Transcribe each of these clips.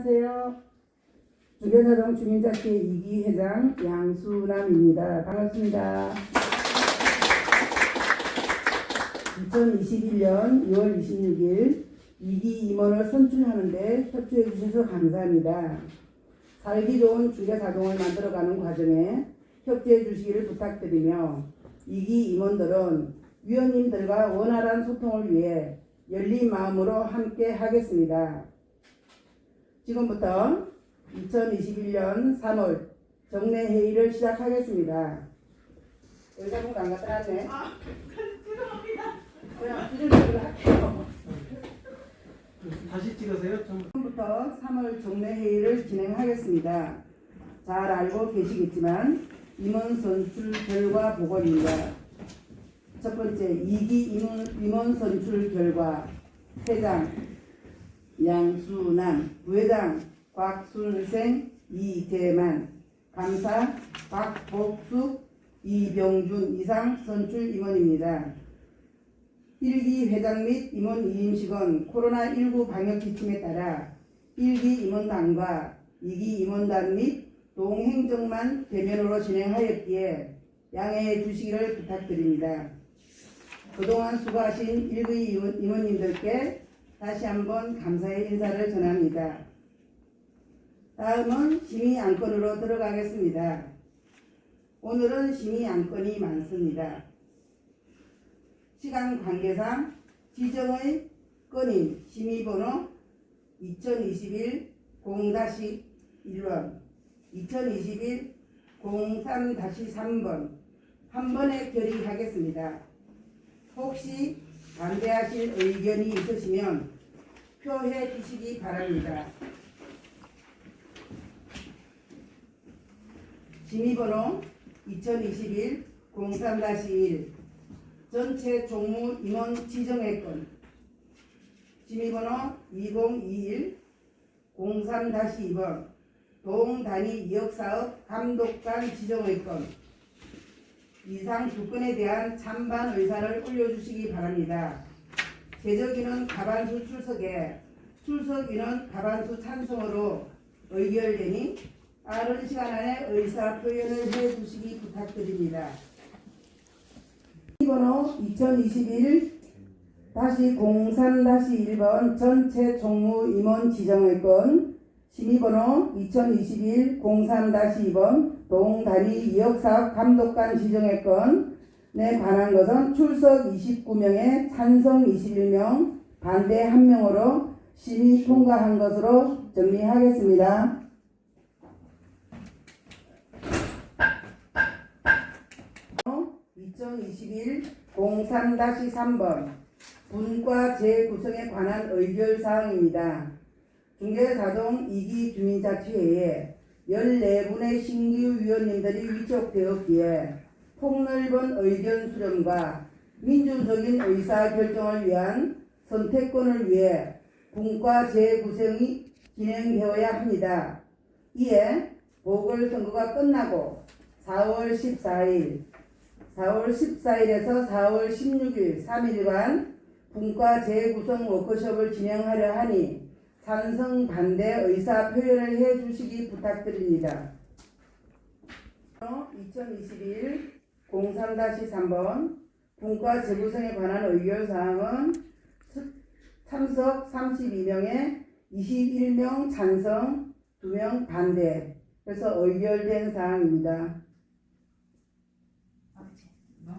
안녕하세요. 중개사동 주민자치 2기 회장 양수남입니다. 반갑습니다. 2021년 6월 26일 2기 임원을 선출하는데 협조해 주셔서 감사합니다. 살기 좋은 중개사동을 만들어가는 과정에 협조해 주시기를 부탁드리며 2기 임원들은 위원님들과 원활한 소통을 위해 열린 마음으로 함께 하겠습니다. 지금부터 2021년 3월 정례 회의를 시작하겠습니다. 의사분 안 갖다 놨네. 아, 죄송합니다. 그냥 수준으로 할게요. 다시 찍으세요. 좀 지금부터 3월 정례 회의를 진행하겠습니다. 잘 알고 계시겠지만 임원 선출 결과 보고입니다. 첫 번째 2기 임원, 임원 선출 결과 회장 양수남, 부회장 곽순생, 이재만, 감사 박복숙, 이병준 이상 선출 임원입니다. 1기 회장 및 임원 이임식은 코로나19 방역 지침에 따라 1기 임원단과 2기 임원단 및 동행정만 대면으로 진행하였기에 양해해 주시기를 부탁드립니다. 그동안 수고하신 1기 임원- 임원님들께 다시 한번 감사의 인사를 전합니다. 다음은 심의 안건으로 들어가겠습니다. 오늘은 심의 안건이 많습니다. 시간 관계상 지정의 건인 심의번호 2021 0-1번 2021 03-3번 한 번에 결의하겠습니다. 혹시 반대하실 의견이 있으시면 표해 주시기 바랍니다. 심의번호 2021 03-1 전체 종무 임원 지정의 건 심의번호 2021 03-2번 동단위 이역사업 감독관 지정의 건 이상 두 건에 대한 찬반 의사를 올려주시기 바랍니다. 제적인은 가반수 출석에 출석인은 가반수 찬성으로 의결되니 빠른 시간 안에 의사 표현을 해 주시기 부탁드립니다. 번호 2021 다시 03-1번 전체 총무 임원 지정의 건 심의번호 2021 03-2번 동단위 이역사업 감독관 지정의 건에 관한 것은 출석 29명에 찬성 21명 반대 1명으로 심의 통과한 것으로 정리하겠습니다. 2021 03-3번 분과 재구성에 관한 의결사항입니다. 중개사동 2기 주민자치회에 14분의 신규 위원님들이 위촉되었기에 폭넓은 의견 수렴과 민주적인 의사결정을 위한 선택권을 위해 분과 재구성이 진행되어야 합니다. 이에 보궐선거가 끝나고 4월 14일 4월 14일에서 4월 16일 3일간 분과 재구성 워크숍을 진행하려 하니 찬성 반대 의사 표현을 해 주시기 부탁드립니다. 2021 03-3번 분과 재구성에 관한 의결 사항은 참석 32명에 21명 찬성, 2명 반대. 그래서 의결된 사항입니다.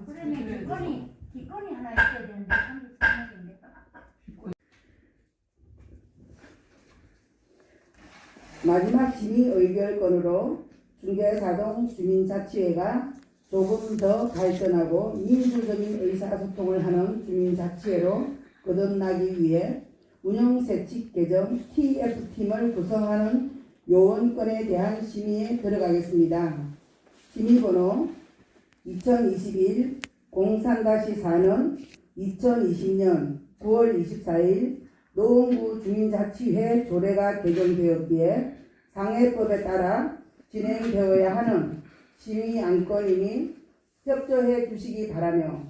그러면 기권이 기권이 하나 있어야 되는데 33명인데. 마지막 심의 의결권으로 중개사동 주민자치회가 조금 더 발전하고 민주적인 의사소통을 하는 주민자치회로 거듭나기 위해 운영세칙 개정 TF팀을 구성하는 요원권에 대한 심의에 들어가겠습니다. 심의번호 2021 03-4는 2020년 9월 24일 노원구 주민자치회 조례가 개정되었기에 상해법에 따라 진행되어야 하는 심의 안건이니 협조해 주시기 바라며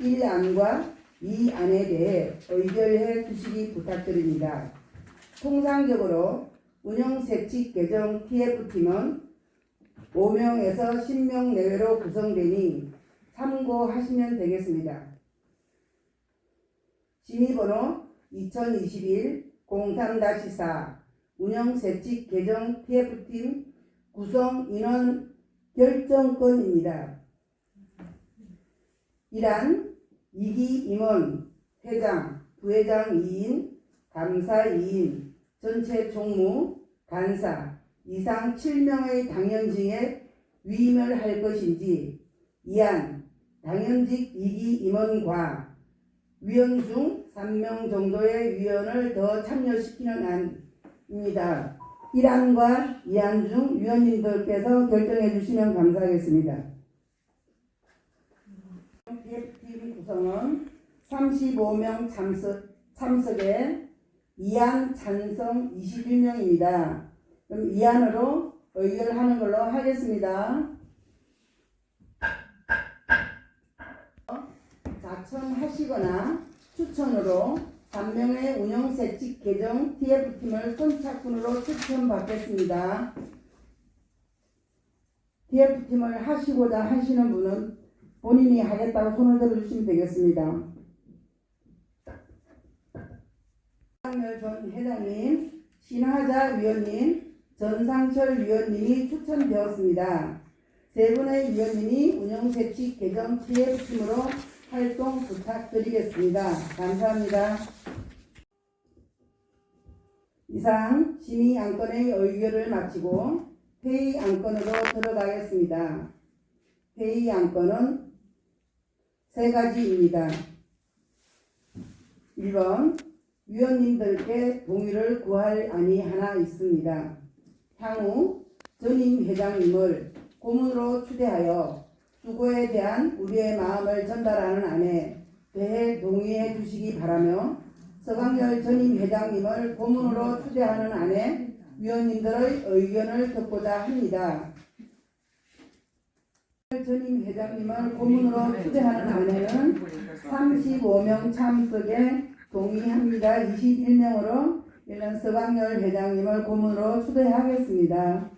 1안과 2안에 대해 의결해 주시기 부탁드립니다. 통상적으로 운영세칙 개정 TF팀은 5명에서 10명 내외로 구성되니 참고하시면 되겠습니다. 심의번호 2021 03-4 운영세칙 개정 TF팀 구성 인원 결정권입니다. 이란 이기 임원 회장, 부회장 2인, 감사 2인, 전체 총무, 간사 이상 7명의 당연직에 위임을 할 것인지 이안 당연직 2기 임원과 위원 중 3명 정도의 위원을 더 참여시키는 안입니다. 1안과 2안 중 위원님들께서 결정해 주시면 감사하겠습니다. PF팀 구성은 35명 참석, 참석에 2안 찬성 21명입니다. 그럼 2안으로 의결하는 걸로 하겠습니다. 자청하시거나 추천으로 3명의 운영세칙 개정 TF팀을 선착순으로 추천받겠습니다. TF팀을 하시고자 하시는 분은 본인이 하겠다고 손을 들어주시면 되겠습니다. 전 회장님, 신하자 위원님, 전상철 위원님이 추천되었습니다. 세 분의 위원님이 운영세칙 개정 TF팀으로 활동 부탁드리겠습니다. 감사합니다. 이상 심의 안건의 의결을 마치고 회의 안건으로 들어가겠습니다. 회의 안건은 세 가지입니다. 1번 위원님들께 동의를 구할 안이 하나 있습니다. 향후 전임 회장님을 고문으로 추대하여 수고에 대한 우리의 마음을 전달하는 안에 대해 동의해 주시기 바라며 서강열 전임 회장님을 고문으로 추대하는 안에 위원님들의 의견을 듣고자 합니다. 전임 회장님을 고문으로 추대하는 안에는 35명 참석에 동의합니다. 21명으로 일단 서강열 회장님을 고문으로 추대하겠습니다.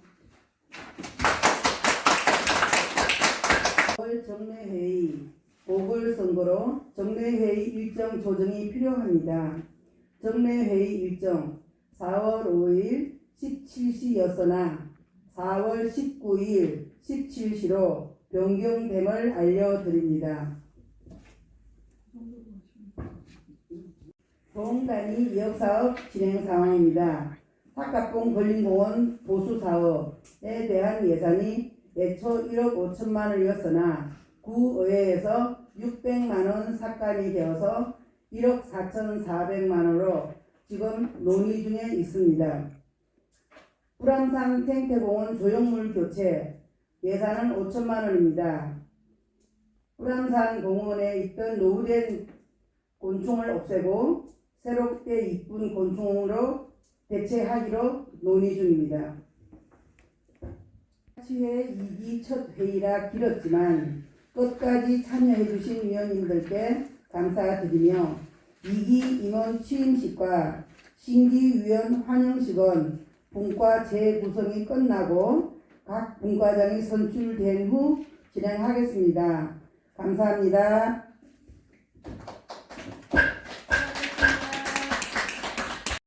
월 정례회의 보궐선거로 정례회의 일정 조정이 필요합니다. 정례회의 일정 4월 5일 17시였으나 4월 19일 17시로 변경됨을 알려드립니다. 동단위 이역사업 진행 상황입니다. 사카봉 걸린공원 보수사업에 대한 예산이 애초 1억 5천만 원이었으나 구의회에서 600만 원 삭감이 되어서 1억 4,400만 원으로 지금 논의 중에 있습니다. 불암산 생태공원 조형물 교체 예산은 5천만 원입니다. 불암산 공원에 있던 노후된 곤충을 없애고 새롭게 이쁜 곤충으로 대체하기로 논의 중입니다. 치회 2기 첫 회의라 길었지만 끝까지 참여해주신 위원님들께 감사드리며 2기 임원 취임식과 신기 위원 환영식은 분과 재구성이 끝나고 각 분과장이 선출된 후 진행하겠습니다. 감사합니다.